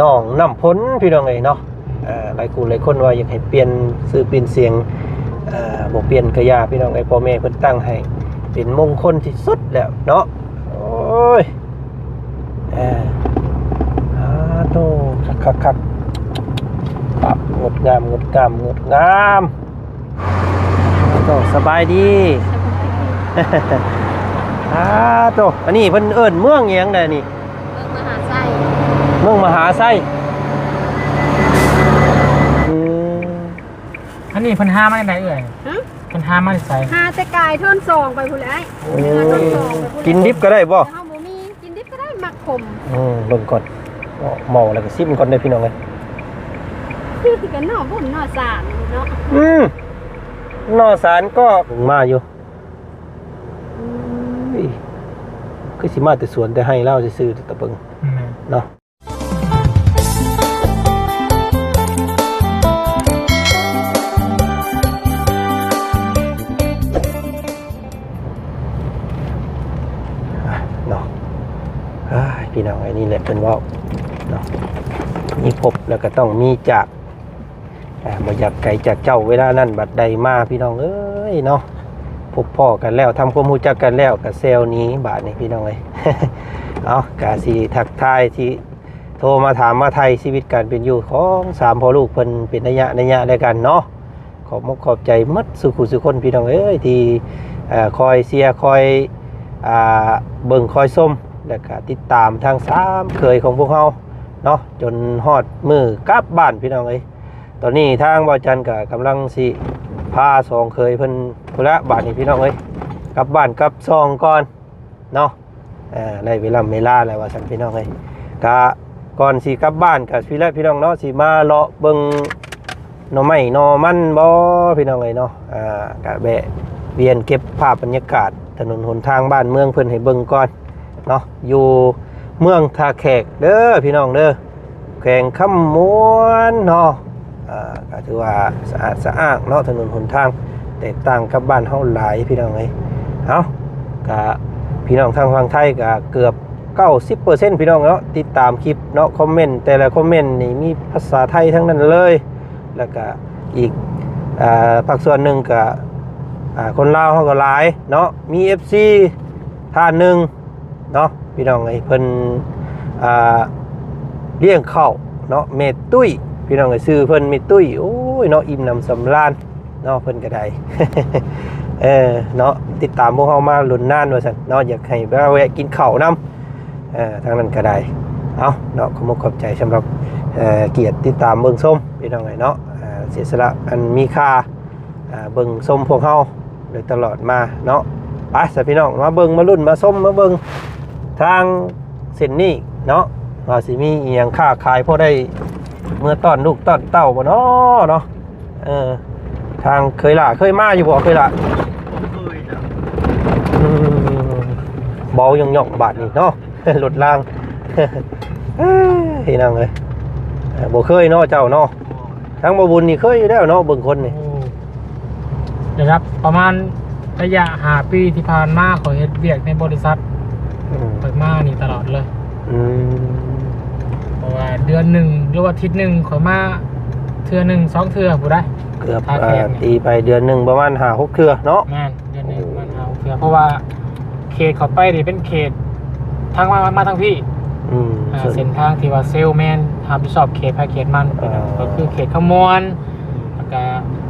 น้องน้ำพ้นพี่น้องเอ้ยเนาะอ่อหลายคู่หลายคนว่าอยากให้เปลี่ยนซื้อเปลี่ยนเสียงเอ่อบ่เปลี่ยนกระยาพี่น้องเอ้พ่อแม่เพิ่นตั้งให้เป็นมงคลที่สุดแล้วเนาะโอ้ยเอออาโตคักคักๆปรับงดงามงดงามงดงามโตสบายดีอาโตอันนี้เพิ่นเอิ้นเมืองอิหยังได้นี่ เมืองมหาไส้ เมืองมหาไส้อืมอันนี้เพิ่นห้ามาได้ไหนเอ่ยฮะเพิ่นห้ามาได้ใส่หาแต่กายท่อนซองไปผู้นแหล้วโอ้กินดิบก็ได้บ่เฮาบ่มีกินดิบก็ได้หมักขมอืมเบิ่งก่อนเอาเมาแล้วก็ซิมก่อนได้อพี่น้องเอ้ยคือกันเนาะบุญเนาะสารเนาะอืมนอสารก็มาอยู่เฮ้ยคือสิมาแต่สวนแต่ให้เล่าซื่อๆแต่ตะเบิง อืมเนาะอะ พี่น้องไอ้นี่แหละเป็นว่าเนาะมีพบแล้วก็ต้องมีจากอ่าบ่อยากไกลจากเจ้าเวลานั้นบัดใดมาพี่น้องเอ้ยเนาะพบพ่อกันแล้วทำความรู้จักกันแล้วกับเซลนี้บาทนี่พี่น้องเอ้ยเอากาสีทักทายที่โทรมาถามมาไทยชีวิตการเป็นอยู่ของสามพ่อลูกเพิ่นเป็นระยะระยะด้วยกันเนาะขอบมกขอบใจมัดสุขุสุคนพี่น้องเอ้ยที่อคอยเสียร์คอยอเบิ่งคอยส้ม แล้วก็ติดตามทางสามเคยของพวกเราเนาะจนฮอดมือกลับบ้านพี่น้องเอ้ยตอนนี้ทางบ่าวจันก็กำลังสิพาสองเคยเพิ่นพุละบ้านนี่พี่น้องเอ้ยกลับบ้านกลับซองก่อนเนาะอ่าได้เวลาเวลาแล้วว่าสันพี่น้องเอ้ยกะก่อนสิกลับบ้านกับพี่และพี่น้องเนาะสิมาเลาะเบิ่งหน่อไม้หน่อมันบ่พี่น้องเอ้ยเนาะอ่ากะแบะเวียนเก็บภาพบรรยากาศถนนหนทางบ้านเมืองเพิ่นให้เบิ่งก่อน เนาะอยู่เมืองทาแขกเด้อพี่น้องเด้อแขวงคำม้วนเนาะก็ถือว่าสะอาดสะอางเนาะถนนหนทางแตกต่างกับบ้านเฮาหลายพี่น้องเอ้ยเอากะพี่น้องทางฝั่งไทยก็เกือบ90%พี่น้องเนาะติดตามคลิปเนาะคอมเมนต์แต่ละคอมเมนต์นี่มีภาษาไทยทั้งนั้นเลย แล้วก็อีกอ่าภาคส่วนหนึ่งก็อ่าคนลาวเขาก็หลายเนาะมี FC ท่านหนึ่ง เนาะพี่น้องไอ้เพิ่นอ่าเลี้ยงข้าวเนาะเมตุ้ยพี่น้องไอ้ซื้อเพิ่นเมตุ้ยโอ้ยเนาะอิ่มหนำสำราญเนาะเพิ่นก็ได้เออเนาะติดตามพวกเขามาลุนนานว่าสันเนาะอยากให้แวะแวะกินข้าวน้ำเออทางนั้นก็ได้เอาเนาะขอบขอบใจสำหรับเอ่อเกียรติติดตามเบิ่งส้มพี่น้องไงเนาะเสียสละอันมีค่าเบิ่งส้มพวกเขาโดยตลอดมาเนาะไปสพี่น้องมาเบิ่งมารุ่นมาส้มมาเบิ่ง ทางเส้นนี้เนาะว่าสิมีเอียงค่าขายพอได้เมื่อต้อนลูกต้อนเต้าบ่เนาะเนาะเออทางเคยล่ะเคยมาอยู่บ่เคยล่ะอืมเบาหย่องหย่องๆบาทนี่เนาะหลุดล่างพี่น้องเลยเอ่อบ่เคยเนาะเจ้าเนาะทั้งบ่บุญนี่เคยอยู่แล้วเนาะเบิ่งคนนี่โอ้เดี๋ยวครับ ประมาณระยะหาปีที่ผ่านมาขอยเฮ็ดเวียกในบริษัท อืมเปิดมานี่ตลอดเลยอืมเพราะว่าเดือนหนึ่งหรือว่าอาทิตย์หนึ่งขอยมาเทื่อหนึ่งสองเทื่อผู้ได้ เกือบท่าอ่าแขกนี่ตีไปเดือนหนึงประมาณ5 6เทื่อเนาะ แม่นเดือนหนึ่งมันเอาเทื่อเพราะว่าเขตเขาไปนี่เป็นเขตทางมามาทางพี่อืมอ่าส่วน เส้นทางที่ว่าเซลแมนทำผิดชอบเขตภายเขตมันอ่าก็คือเขตขมวนแล้วก็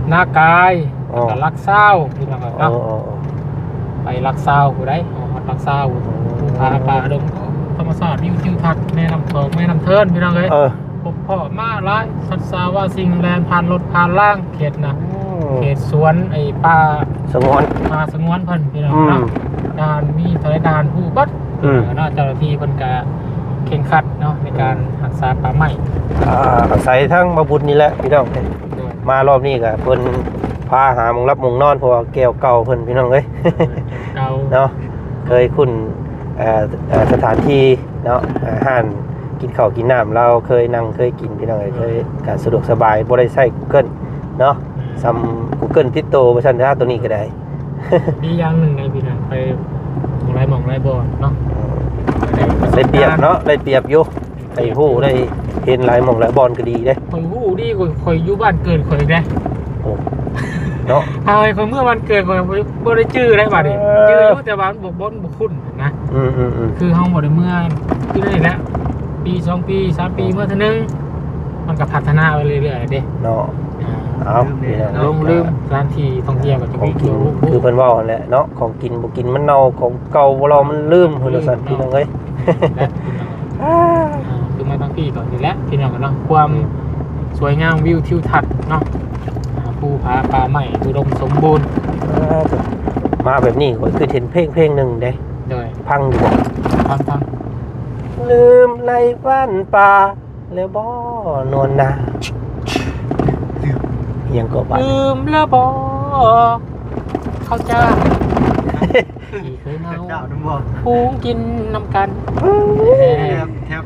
หน้ากายอ๋อ แล้วก็ลักเศร้าพี่น้องอ๋อเนาะอ๋ออ๋อไปลักเศร้าผู้ได้ออกมาลักเศร้า พาป่าดงธรรมศาสตร์วิวทิวทัศน์แม่น้ำทองแม่น้ำเทินพี่น้องเอ้ยเออพบพ่อมาหลายสัตว์สาว่าสิ่งแลนผ่านรถผ่านล่างเขตนะอืมเขตสวนไอ้ป่าสงวนป่าสงวนเพิ่นพี่น้องอืมเนาะด่านมีทะเลด่านผู้บัดอืมเนาะเจ้าหน้าที่เพิ่นก็เข่งครัดเนาะในการรักษาป่าไม้อ่าอาศัยทั้งมาบุญนี่แหละพี่น้องด้วยมารอบนี้ก็เพิ่นพาหาหมองรับหมองนอนเพราะว่าแก้วเก่าเพิ่นพี่น้องเอ้ยเก่าเนาะเคยคุ้นเอ่อเอ่อ สถานที่เนาะอาหารกินข้าวกินน้ำเราเคยนั่งเคยกินพี่น้องเอ้ยเคยการสะดวกสบายบ่ได้ใช้ Google เนาะซ้ำ Google ติดโตบ่ซั่นถ้าตัวนี้ก็ได้มีอย่างหนึ่งในพี่น้องไปหมองไรหมองไรบ่อนเนาะได้เปรียบเนาะได้เปรียบอยู่ได้ฮู้ได้เห็นหลายหม่องหลายบอลก็ดีเด้ข่อยฮู้ดีข่อยข่อยอยู่บ้านเกิดข่อยได้โอ้ เนาะเอาไอ้คนเมื่อวันเกิดข่อยบ่บ่ได้ชื่อได้บัดนี้เออชื่ออยู่แต่ว่ามันบ่บ่บ่คุ้นนะอืมอืมอืมคือเฮาบ่ได้เมื่อคือได้แล้วปีสองปีสามปีเมื่อเท่านึงมันก็พัฒนาไปเรื่อยๆเด้เนาะอ่าเอาพี่น้องลงลืมสถานที่ท่องเที่ยวก็จะของมีกินลูกคือเพิ่นเว้าหั่นแหละเนาะของกินบ่กินมันเน่าของเก่าบ่เรามันลืมเพิ่นว่าซั่นพี่น้องเอ้ยและอ่าคือมาทั้งปีก่อนนี่แหละพี่น้องกันเนาะความสวยงามวิวทิวทัศน์เนาะอ่า ภูผาป่าไม้อุดมสมบูรณ์มาแบบนี้ข่อยคือเห็นเพลงเพลงหนึงเด้โดยพังอยู่บ่ฟังฟังลืมไล่บ้านป่าแล้วบ่นวลนาเอียงก็บัดลืมแล้วบอเขาจ้าที่เคยเมาเจ้าทั้งหมดพูงกินนำกันแทบแทบ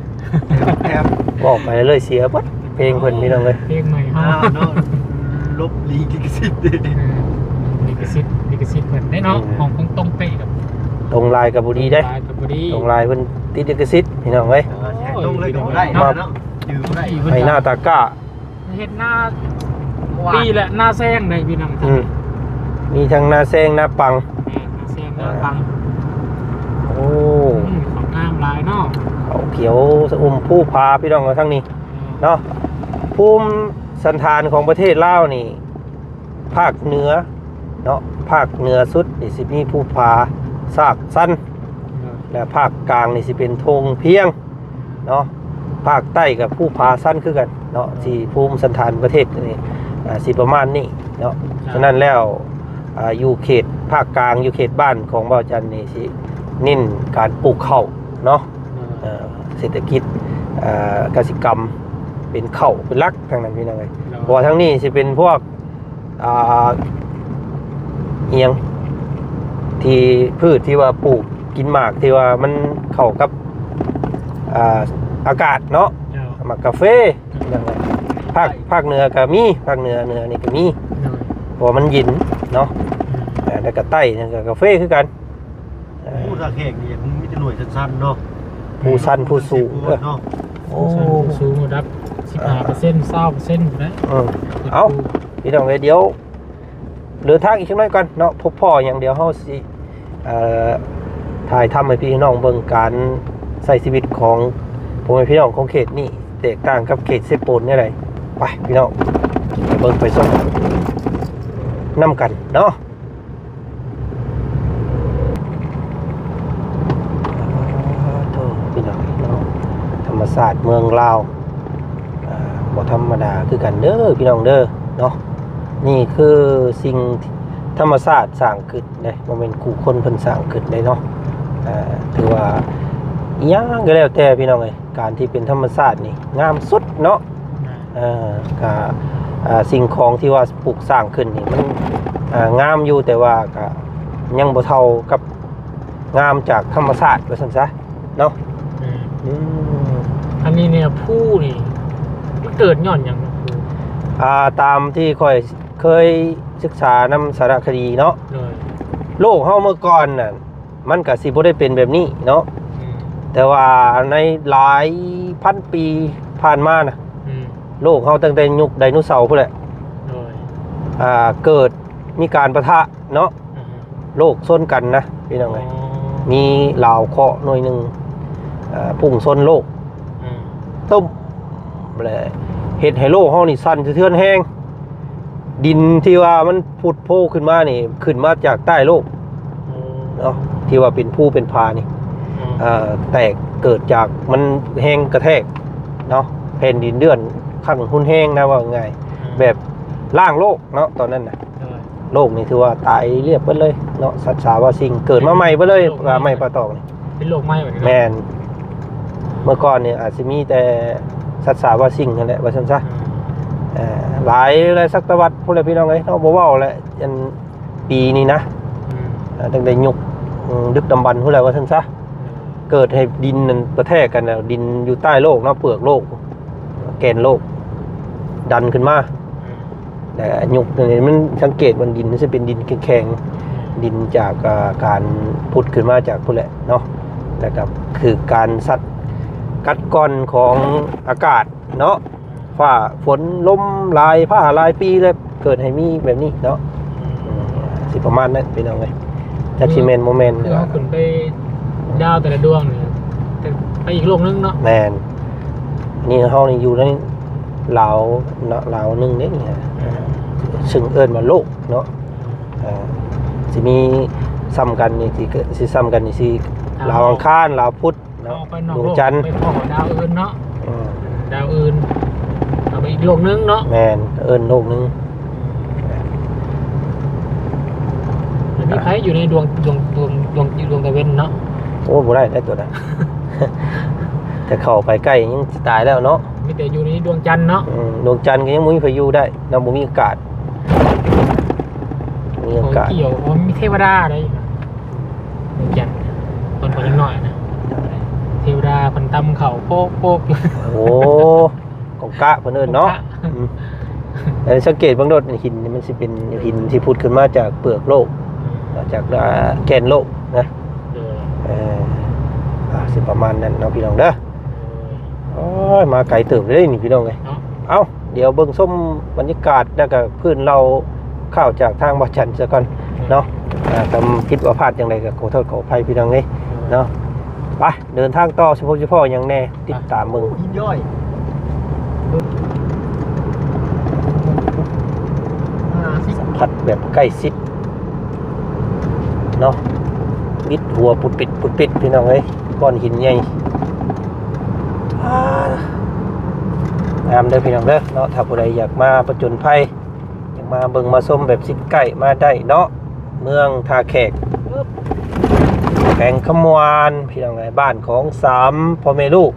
แทบบอกไปเลยเสียบัดเพลงเพิ่นพี่น้องเอ้ยเพลงใหม่เฮาอ้าวเนาะ ลบลีกิกสิทธิ์ดิเออลิขสิทธิ์ลิขสิทธิ์เพิ่นได้เนาะของคงตรงเป๊ะกับตรงลายกับบุรีได้ลายกับบุรีตรงลายเพิ่นติดลิขสิทธิ์พี่น้องเอ้ยแช่ตรงเลยก็บ่ได้เนาะเนาะยืมได้ให้หน้าตาก้าเฮ็ดหน้าปีแหละหน้าแซงได้พี่น้องอืมมีทั้งหน้าแซงหน้าปังแม่หน้าแซงหน้าปังโอ้อืมของงามหลายเนาะเขาเขียวสะอุ่มผู้พาพี่น้องเอาทั้งนี้ เนาะภูมิ สันธานของประเทศลาวนี่ ภาคเหนือเนาะภาคเหนือสุดนี่สิมีผู้พาซากสั้นและภาคกลางนี่สิเป็นธงเพียงเนาะภาคใต้กับผู้พาสั้นคือกันเนาะสีภูมิสันธานประเทศนี่อ่าสิประมาณนี้เนาะฉะนั้นแล้วอ่าอยู่เขตภาคกลางอยู่เขตบ้านของบ่าวจันนี่สิเน้นการปลูกข้าวเนาะเอ่อเศรษฐกิจอ่ากสิกรรม เป็นข้าวเป็นหลักทางนั้นพี่น้องเอ้ยเพราะว่าทั้งนี้สิเป็นพวกอ่าเอียง ที่พืชที่ว่าปลูกกินหมากที่ว่ามันเข้ากับอ่าอากาศเนาะเจ้าหมากกาแฟอย่างไรภาคภาคเหนือก็มีภาคเหนือเหนือนี่ก็มีโดยเพราะว่ามันเยินเนาะอ่าแล้วก็ใต้นี่ก็กาแฟคือกันอ่าผู้ตะแขกนี่มันมีแต่หน่วยสั้นๆเนาะผู้สั้นผู้สูงเออเนาะโอ้โอ้สูงระดับ 15% 20%นะเออเอาพี่น้องเอ้ยเดี๋ยวเหลือทางอีกชั่วน้อยก่อนเนาะพบพ่ออย่างเดียวเฮาสิเอ่อถ่ายทำให้พี่น้องเบิ่งการใช้ชีวิตของผมให้พี่น้องของเขตนี่แตกต่างกับเขตเซโปนนี่ไรไปพี่น้องไปเบิ่งไปส่งนํกันเนาะโธ่พี่น้องเนาะธรรมศาสตร์เมืองลาวอ่า บ่ธรรมดาคือกันเด้อพี่น้องเด้อเนาะนี่คือสิ่งที่ธรรมศาสตร์สร้างขึ้นเลยมันเป็นคู่คนเพิ่นสร้างขึ้นได้เนาะอ่าถือว่าอิหยังก็แล้วแต่พี่น้องเอ้ยการที่เป็นธรรมศาสตร์นี่งามสุดเนาะเอ่าก็อ่าสิ่งของที่ว่าปลูกสร้างขึ้นนี่มันอ่างามอยู่แต่ว่าก็ยังบ่เท่ากับงามจากธรรมศาสตร์ว่าซั่นซะเนาะอืมอืมอันนี้เนี่ยผู้นี่มัน เกิดย้อนอย่างเนาะผู้อ่าตามที่ค่อยเคยศึกษานำสารคดีเนาะเลยโลกเฮาเมื่อก่อนน่ะมันก็สิบ่ได้เป็นแบบนี้เนาะอืมแต่ว่าในหลายพันปีผ่านมานะอืมโลกเฮาตั้งแต่ยุคไดโนเสาร์พุ่นแหละเลยอ่าเกิดมีการประทะเนาะอืมโลกซ้นกันนะพี่น้องอ๋ไงอมีลาวเคราะห์หน่วยหนึ่งอ่าพุ่งซ้นโลก อืมต้มเลย เฮ็ดให้โลกเฮานี่สั่นสะเทือนแห้ง ดินที่ว่ามันผุดโผล่ขึ้นมานี่ ขึ้นมาจากใต้โลกอ๋อเนาะที่ว่าเป็นผู้เป็นพานี่อ๋อเอ่อแตกเกิดจากมันแห้งกระแทกเนาะแผ่นดินเดือนข้างหุ้นแห้งนะว่าไงายแบบล่างโลกเนาะตอนนั้นนะเลยโลกนี่ถือว่าตายเรียบไปเลยเนาะสัตว์สาว่าสิ่งเกิดมาใหม่ไปเลยว่าไม่ปลาตองนี่เป็นโลกไหม้แบบนี้แมนเมื่อก่อนเนี่ยอาจจะมีแต่ สัตว์สาว่าสิ่งนั่นแหละว่าซั่นซะเอ่อหลายหลายสักตวรรษพวกเราพี่น้องเอ้ยเนาะบ่เว้าแหละยันปีนี้นะอืมเอ่อตั้งแต่ยุคอืมดึกดำบรรพ์พวกเราว่าซั่นซะเกิดให้ดินนั้นกระแทกกันนะดินอยู่ใต้โลกเนาะเปลือกโลก แกนโลก ดันขึ้นมาอืมแต่ยุคนี้มันสังเกตมันดินมันจะเป็นดินแข็งๆดินจากอ่าการพุดขึ้นมาจากพุ่นแหละเนาะแล้วก็คือการสัด กัดก้อนของอากาศเนาะฝ่าฝนลมหลายผ้าหลายปีเลยเกิดให้มีแบบนี้เนาะอืมสิประมาณนั้นพี่น้องเอ้ยจักสิแม่นบ่แม่นเดี๋ยวขึ้นไปดาวแต่ละดวงเนี่ยแต่ไปอีกโลกนึงเนาะแม่นนี่เฮานี่อยู่ในลาวเนาะลาวหนึงเด้นี่ฮะซึ่งเอิ้นว่าโลกเนาะอ่าสิมีซ้ำกันนี่สิเกิดสิซ้ำกันนี่สิลาวอังคารลาวพุธเอาเนาะไปนอกดวโลงกจันทร์ไปพ่อดาวอื่นเนาะอืมดาวอื่นเอาไปอีกโลกนึงเนาะแม่นเอิ้นโลกหนึงแล้วมีใครอยู่ในดวงดวงดวงดวงดวงตะเวนเนาะโอ้บ่ได้ได้ตัวนั้นแต่เข้าไปใกล้ยังสิตายแล้วเนาะมีแต่อยู่ในดวงจันทร์เนาะอืมดวงจันทร์ก็ยังบ่มีพายุได้นำบ่มีอากาศมีอาโอ้กาศเกี่ยวโอ้มีเทวดาอะไรอีกอะดวงจันทร์ตอนคนยังน้อยนะ เทวดาเพันตำเข่าโป๊กโป๊กอยู่โอ้กองกะเพิ่นเอิ้นเนาะอืมแต่สังเกตเบางโดดหินนี่มันสิเป็นหินที่พุดขึ้นมาจากเปลือกโลก จากอ่าแกนโลกนะเออเอออ่าสิประมาณนั้นเนาะพี่น้องเด้อโอ้ยมาไกลเติบเลยนี่พี่น้องเลยเนาะเอ้าเดี๋ยวเบิ่งส้มบรรยากาศแล้วก็พื้นเราเข้าวจากทางบ่จันทร์ซะก่อน เนาะ อ่าทำคิดว่าพลาดอย่างไรก็ขอโทษขออภัยพี่น้องเลยเนาะ ไปเดินทางต่อเฉพาะเฉพาะอย่างแน่ ติดตามมึงยินย่อยห้าสิบสัมผัสแบบใกล้ชิดเนาะมิดหัวปุดปิดปุดปิดพี่น้องเอ้ยก้อนหินใหญ่อ่างามเด้อพี่น้องเด้อเนาะถ้าผู้ใดอยากมาประจนภัยอยากมาเบิ่งมาส้มแบบสิใกล้มาได้เนาะเมืองท่าแขก แขวงขมวานพี่น้องไงบ้านของสามพ่อแม่ลูก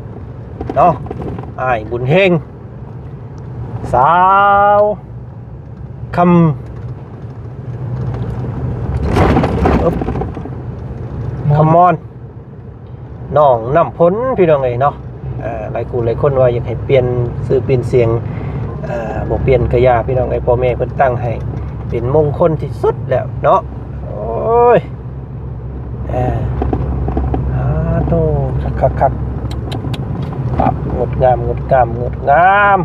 เนาะอ้ายบุญเฮงสาวคำคอมมอนน้องน้ำพ้นพี่น้องเอ้ยเนาะอ่าหลายคู่หลายคนว่าอยากให้เปลี่ยนซื้อเปลี่ยนเสียงอ่าบ่เปลี่ยนกระยาพี่น้องไอ้ยพ่อแม่เพิ่นตั้งให้เป็นมงคลที่สุดแล้วเนาะโอ้ยอ่าอาโต คักคักคักปรับงดงามงดงามงดงาม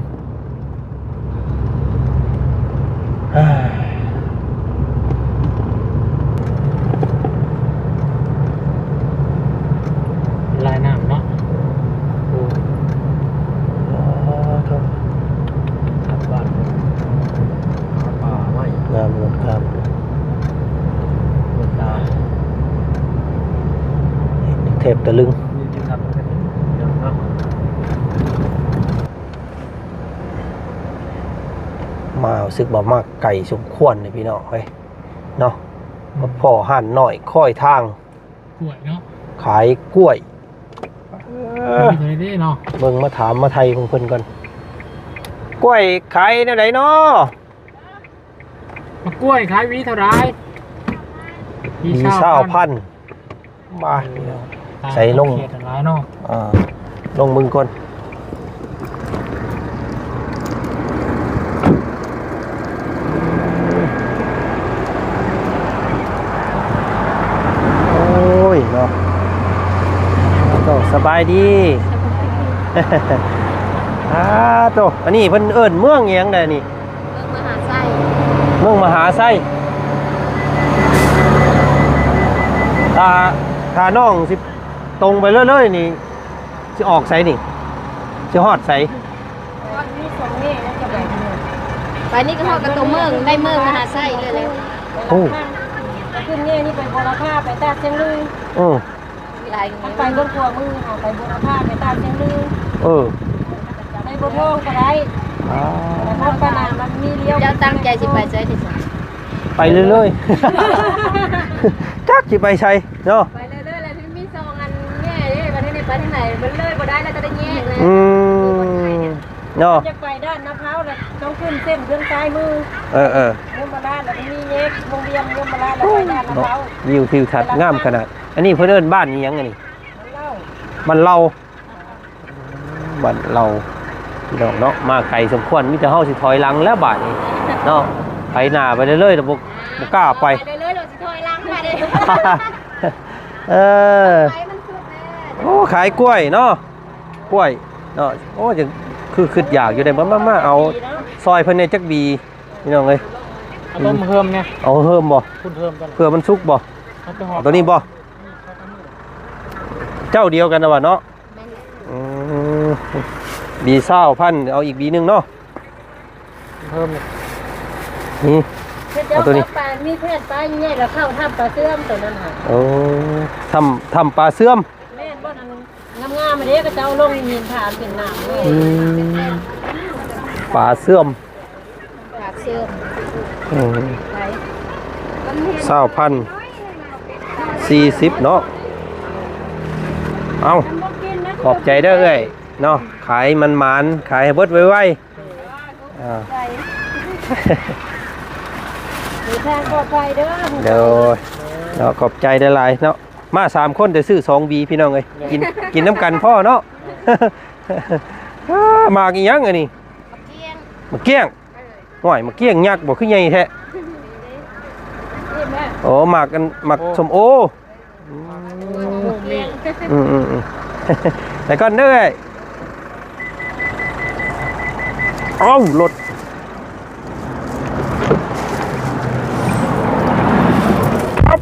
อ่าลายน้ำเนาะดูอ๋อโถ่ทำบ้านป่าไม้งามงดงามเปิดตาเทพตะลึง มีที่ทำกันเดี๋ยวเนาะ มารู้สึกบ่มากไก่สมควรเลยพี่น้องเฮ้ยเนาะมาพ่อหั่นหน่อยค่อยทาง กล้วยเนาะขายกล้วยเออมีอะไรได้เนาะเบิ่งมาถามมาไทยของเพิ่นก่อนกล้วยขายแนวไหนเนาะมะกล้วยขายหวีเท่าไรมีเศร้าพันบาทพี่น้อง ใส่ลง เขียดอะไรเนาะอ่าลงมึงก่อนโอ้ยเนาะโตส บายดีอ่าโตอันนี้เพิ่นเอิ้นเมืองอิหยังได้นี่เมืองมหาไส้เมืองมหาไส้ถ้าถ้าน้องสิตรงไปเรื่อยๆนี่สิออกไสนี่สิฮอดไสไปนี่ก็ฮอดกับตัวเมืองได้เมืองมหาไส้เลยแล้วโอ้ขึ้นเนี่ยนี่ไปบัวละผ้าไปตาเชียงลือเออ หลายไปบนขัวมือค่ะไปบัวละผ้าไปตาเชียงลือเออไปบนโลกก็ได้อ่าแต่ถ้าปนามันมีเลี้ยวเจ้าตั้งใจสิไปใช้ที่สุดไปเรื่อยๆ จักสิไปใช่เนาะไปเรื่อยๆเลยที่มีซองอันแง่เลยไปที่ไหนไปที่ไหนมันเลยบ่ได้แล้วจะได้แยกเลยอืมเนาะจะไปด้าน ต้องขึ้นเส้นเครื่องซ้ายมือเออเออเงินมาลาดแล้วมีเย็กวงเวียนเงินมาลาดแล้วไปด้านน้ำเนาะพร้าววิวทิวทัศน์งามขนาด อันนี้เพิ่นเอิ้นบ้านนี้ยังไงนี่มันเล่าบ้านเราบ้านเราพี่น้องเนาะมาไกลสมควรมีแต่เฮาสิถอยหลังแล้วบาดนี้เนาะไปหน้าไปเรื่อยๆแต่บ่บ่กล้าไปไปเรื่อยๆเราสิถอยหลังมาเด้เออไปมันสุดแน่โอ้ขายกล้วยเนาะกล้วยเนาะโอ้จะคือคิดอยากอยู่ได้บ่มามาเอา ซอยเพิ่นเนี่ยจักบีพี่น้องเอ้ยเอาต้มเพิ่มเนี่ยเอาเพิ่มบ่คุณเพิ่มกันเพื่อมันสุกบ่เอาไปห่อเอาตัวนี้บ่เจ้าเดียวกันนะวะเนาะอืมบีเศร้าพันเอาอีกบีหนึงเนาะเพิ่มเนี่ยนี่เฮ็ดเดี๋ยวเอาตัวนี้ปลามีแพทย์ปลาใหญ่แล้วเข้าถ้ำปลาเสื่อมตัวนั้นค่ะโอ้ทำทำปลาเสื่อมแม่นบ่นั่นงามๆมาเด้ก็จะเอาลงหินถามเป็นน้ำเลยอืม ปลาเสื่อมปากเสื่อมอืมไปเศร้าพันสี่สิบเนาะเอาบ่กินนะขอบใจเด้อเอ้ยเนาะขายมันหมานขายให้เบิดไวๆอ่ามีทางปลอดภัยเด้อเดี๋ยวเนาะขอบใจได้หลายเนาะมาสามคนแต่ซื้อสองบีพี่น้องเอ้ยกินกินน้ำกันพ่อเนาะอ้าหมากอีหยังอันนี้เที่ยง มาเกี้ยงห่วยมาเกี้ยงยักษ์บ่คือใหญ่แท้นี่แม่โอ้หมากกันหมากสมโอเที่ยงอืมอืมอืมแต่ก่อนเด้อเอ้ารถอ๊อบ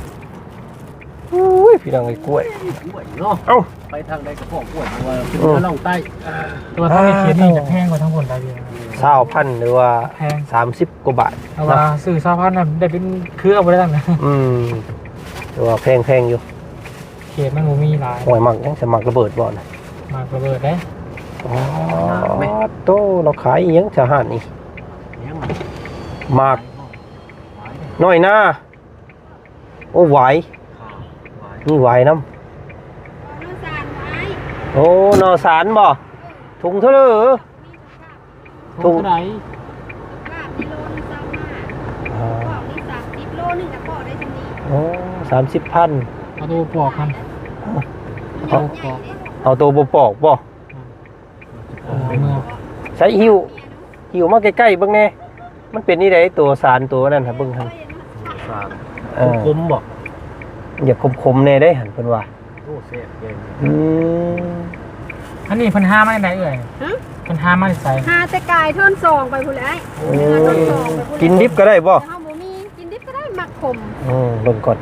อุ้ ยพี่น้องไอ้กล้วยกล้วยเนาะเอ้า ไปทางใดก็พอกล้วยตัวขึ้นเหนือล่องใต้ตัวทั้งในเขียนนี่จะแพงกว่าทั้งหมดได้เดียวเศร้าพันหรือว่าแพงสามสิบกว่าบาทเอาว่าซื้อซาพันน่ะได้เป็นเครือบ่ได้ตั้งนะอืมหรือว่าแพงแพงๆอยู่เขียนมันบ่มีหลายห่วยหมักยังจะหมักระเบิดบ่นะมากระเบิดได้อ๋อโตเราขายอีหยังจะหันนี่เลี้ยงหมากน้อยหน้าโอ้ไหวายนี่ไหวายน้ำน้ำสารไม้โอ้นอสารบ่ถุงเท่าไหร่ เหรอทุกไหนว่ากิโลนึงสามห้าอ่าบอกนี่สามสิบโลนึงแต่บอกได้ทีนี้โอ้สามสิบพันเอาตัวปอกครับเอาปอกเอาตัวบปอกบ่เอาเมื่อใช้หิวหิวมาใกล้ๆเบิ่งแน่มันเป็นนี่ไดตัวสารตัวนั้นครับเบิ่งหันสารเออคมๆบ่อ ย่าคมๆแน่ได้หันเพิ่นว่าโอ้เสียเก่งอืมอันนี้เพิ่นห้ามาได้ไหนเอ่ยเพิ่นห้ามาได้ใส่หาแต่กายท่อนสองไปพุ่นเลยโอ้กินดิบก็ได้บ่แต่เฮาบ่มีกินดิบก็ได้หมักขมอืมเบิ่งก่อน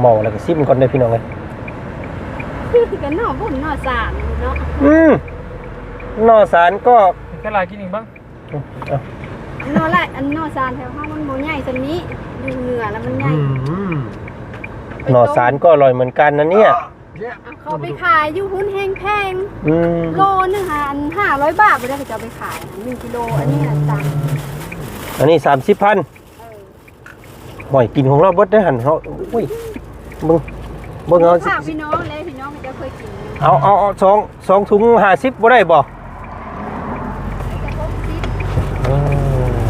เมาแล้วก็ซิมก่อนเด้อพี่น้องเอ้ยคือกันเนาะบ่มเนาะสารเนาะอืมนอสารก็แค่ลายกินอีกบ้างเอา เนาะแหละอันเนาะสารแถวเฮามันบ่ใหญ่ซั่นนี้อยู่เหนือแล้วมันใหญ่ นอสารก็อร่อยเหมือนกันนะเนี่ยเอาเขาไปขายอยู่หุ้นแห้งแพงอืมโลนึงหาอัน500บาทบ่ได้เขาจะเอาไปขาย1กิโลอันนี้น่ะตังค์อันนี้สามสิบพันหอยกินของเราเบิดได้อหันเขาอุ้ยมึงเบิ่งเอาสิฝากพี่น้องเลยพี่น้องมันจะเคยกินเอาเอาเอาสองสองถุงห้าสิบบ่ได้บ่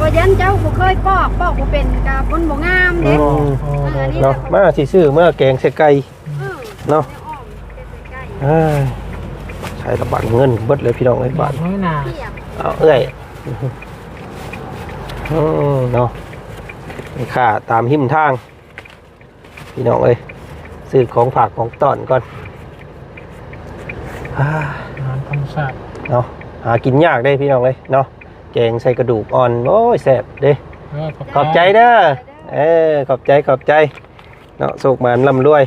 ก็ยั นเจ้าบ่เคยปอกปอกบ่เป็นกะบนบ่งามอืเด้มโอ้เอออันนี้เนาะมาสิซื้อเมื่อแกงใส่ไก่ เออเนาะเดี๋ยวอ้อมเป็นใกล้เอ้ยใช้ระบาดเงินเบิดเลยพี่น้องไอ้บาทไม่นาๆเทียบเอาเอ้ยอืมเนาะนี่ค่าตามหิมทาง พี่น้องเอ้ยซื้อของฝากของต้อนก่อนอ่าอาหารธรรมชาติเนาะหากินยากได้พี่น้องเลยเนาะ แกงใส่กระดูกอ่อน โอ้ยแซ่บเด้เออขอบใจเด้อเออขอบใจขอบใจ เนาะสุกมันลำรวย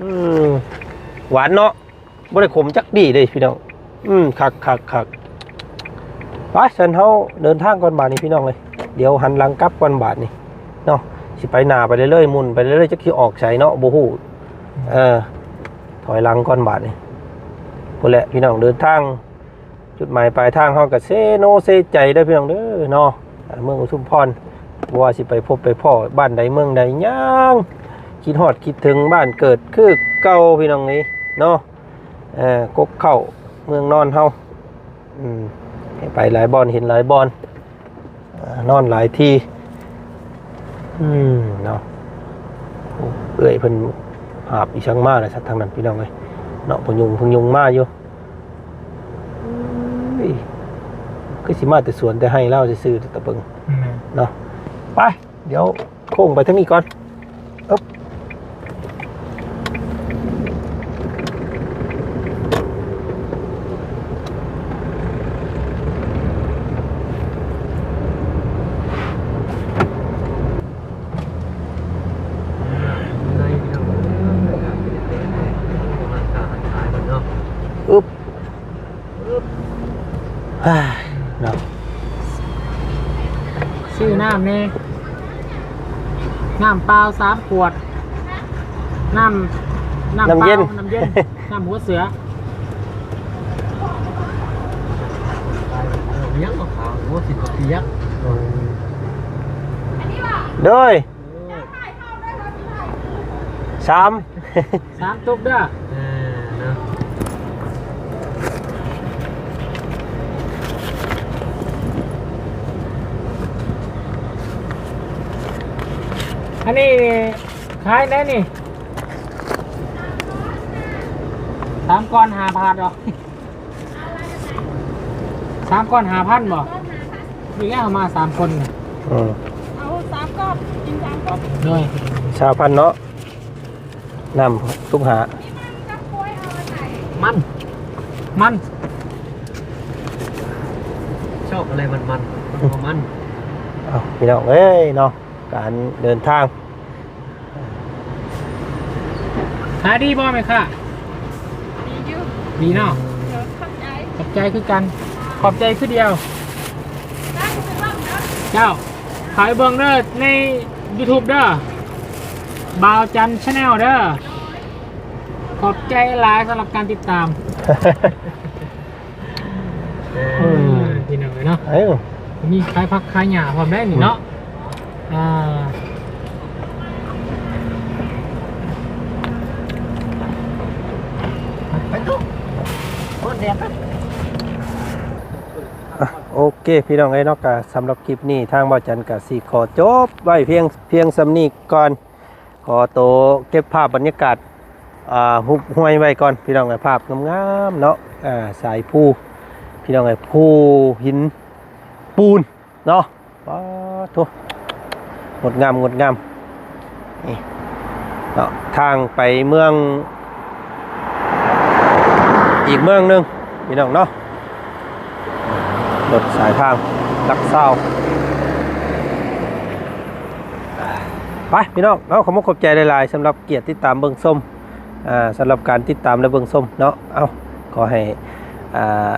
อืมหวานเนาะบ่ได้ขมจักดีเลยพี่น้องอืมคักคักคักไปฉันเฮาเดินทางก่อนบาทนี้พี่น้องเลยเดี๋ยวหันหลังกลับก่อนบาทนี้เนาะสิไปหน้าไปเรื่อยๆหมุนไปเรื่อยๆจักสิออกใส่เนาะบ่ฮู้เออถอยหลังก่อนบาทนี้พุ่นแหละพี่น้องเดินทาง จุดหมายปลายทางเฮาก็เซโนเซใจได้พี่น้องเด้อเนาะเมืองอุทุมพรว่าสิไปพบไปพ่อบ้านใดเมืองใดย่างคิดฮอดคิดถึงบ้านเกิดคือเก่าพี่น้องนี่เนาะเอ่อกกเข้าเมืองนอนเฮาอืมไปหลายบอนเห็นหลายบอนอนอนหลายที่อืมเนาะเอ้ยเพิ่นหาบอีช่างมาแล้วสักทางนั้นพี่น้องเอ้ยเนาะพยุงพยุงมากอยู่ ยคือสิมาแต่สวนแต่ให้เล่าซื้อๆแต่ตะเบิงอืมเนาะไป เดี๋ยวโค้งไปทางนี้ก่อนอึ๊บ เฮ้ยเนาะชื่อน้ำนี่น้ำเปล่าสามขวด น้ำน้ำเปล่าน้ำเย็นน้ำเย็น น้ำหัวเสือเลี้ยงมะขามโอ้สิบกว่าปียักษ์โดยสามสามตุกเด้อเออเนาะ อันนี้ขายได้นี่สามก้อนหาพันหรอสามก้อนหาพันบ่มีแค่เอามาสามคนน่ะอืมเอาสามก้อนกินสามก้อนเลยชาวพันธุ์เนาะนำทุกหา มัน มันชอบอะไรมันมันมันมัน เอาพี่น้องเอ้ยเนาะ การเดินทางขายดีบ่ไหมค่ะมีอยู่ดีเนาะเดี๋ยวเข้าใจขอบใจคือกัน ขอบใจคือเดียว ได้เป็นบ้างนะเจ้าขายเบิงเด้อใน YouTube เด้อบาวจันชาแนลเด้อขอบใจหลายสำหรับการติดตามเออือมพี่น้องเลยเนาะเอ้ยมีขายผักขายหญ้าพร้อมได้นี่เนาะ อ่าไปตุ๊กโอ้แดดนะอะโอเค พี่น้องเอ้ยเนาะกะสำหรับคลิปนี้ทางบ่อจันกะสีขอจบ ไว้เพียงเพียงสำนีก่อน ขอโตวเก็บภาพบรรยากาศอ่าหุบห้วยไว้ก่อน พี่น้องไอ้ยภาพงามๆเนาะอ่าสายภูพี่น้องไอ้ยภูหินปูนเนาะป้าทุ งดงามงดงามนี่เนาะทางไปเมือง อีกเมืองหนึงพี่น้องเนาะรถสายทางลักเศร้าไปพี่น้องเอาขอบคุณขอบใจหลายๆสำหรับเกียรติติดตามเบิ้องส้มอ่าสำหรับการติดตามและเบิ้องส้มเนาะเอาขอให้อ่า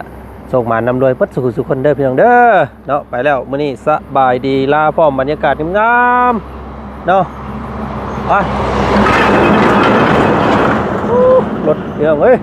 ส่งมานำรวยพัดสุขสุขคนเด้อพี่น้องเด้อเนาะไปแล้วมื้อนี้สบายดีลาพร้อมบรรยากาศงามๆเนาะไปรถเดี๋ยวเอ้ย